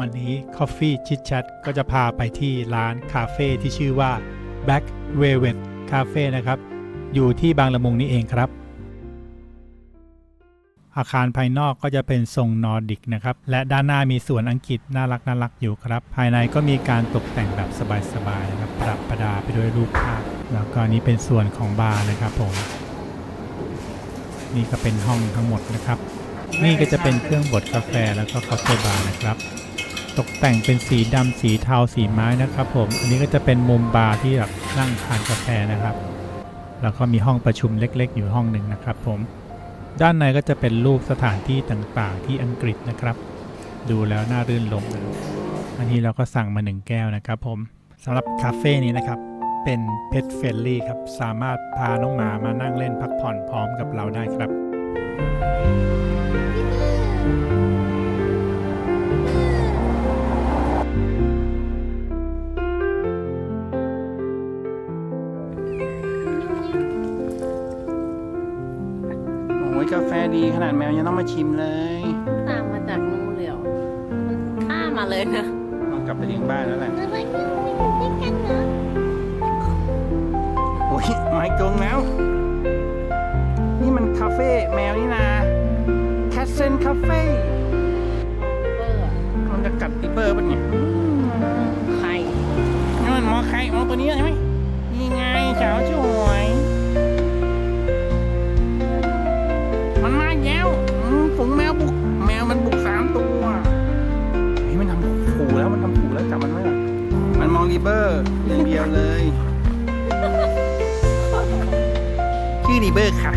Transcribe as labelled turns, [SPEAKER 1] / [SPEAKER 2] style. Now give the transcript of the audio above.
[SPEAKER 1] วันนี้ Coffee Chit Chat ก็จะพาไปที่ร้านคาเฟ่ที่ชื่อว่า Back Velvet Cafe นะครับ อยู่ที่บางละมุงนี่เองครับ อาคารภายนอกก็จะเป็นทรงนอร์ดิกนะครับ และด้านหน้ามีสวนอังกฤษน่ารักน่ารักอยู่ครับ ภายในก็มีการตกแต่งแบบสบายๆนะครับประดับประดาไปด้วยรูปภาพ แล้วก็นี้เป็นส่วนของบาร์นะครับผมนี่ก็เป็นห้องทั้งหมดนะครับ นี่ก็จะเป็นเครื่องบดกาแฟแล้วก็คาเฟ่บาร์นะครับ ตกแต่งเป็นสีดำสีเทาสีไม้นะครับผม อันนี้ก็จะเป็นมุมบาร์ที่แบบนั่งทานกาแฟนะครับ แล้วก็มีห้องประชุมเล็กๆ อยู่ห้องหนึ่งนะครับผม ด้านในก็จะเป็นรูปสถานที่ต่างๆ ที่อังกฤษนะครับ ดูแล้วน่ารื่นรมนะอันนี้เราก็สั่งมาหนึ่งแก้วนะครับผมสำหรับคาเฟ่นี้นะครับ เป็น Pet f r i e n d l y ครับ สามารถพาน้องหมามานั่งเล่นพักผ่อนพร้อมกับเราได้ครับ
[SPEAKER 2] อ้ยกาแฟดีขนาดแมวยังต้องมาชิมเลย
[SPEAKER 3] ตามมาจากนู่นเลยเหรอมันข้ามมาเลยนะ
[SPEAKER 2] ต้องกลับไปเลี้ยงบ้านแล้วแหละ
[SPEAKER 3] แล้วมันยังไม่ถึงด้วยกันเนาะ
[SPEAKER 2] โอ้ยไม้จงแล้ว นี่มันคาเฟ่แมวนี่นาแคสเซนคาเฟ่
[SPEAKER 3] เบอร์อะ
[SPEAKER 2] มันจะกัดปีเปอร์ปะเนี่ย
[SPEAKER 3] ใคร
[SPEAKER 2] นี่มันมอใครมอตัวนี้ใช่ไหมนี่ไงสาวสว เบอร์อย่างเดียวเลย ชื่อรีเบอร์ค่ะ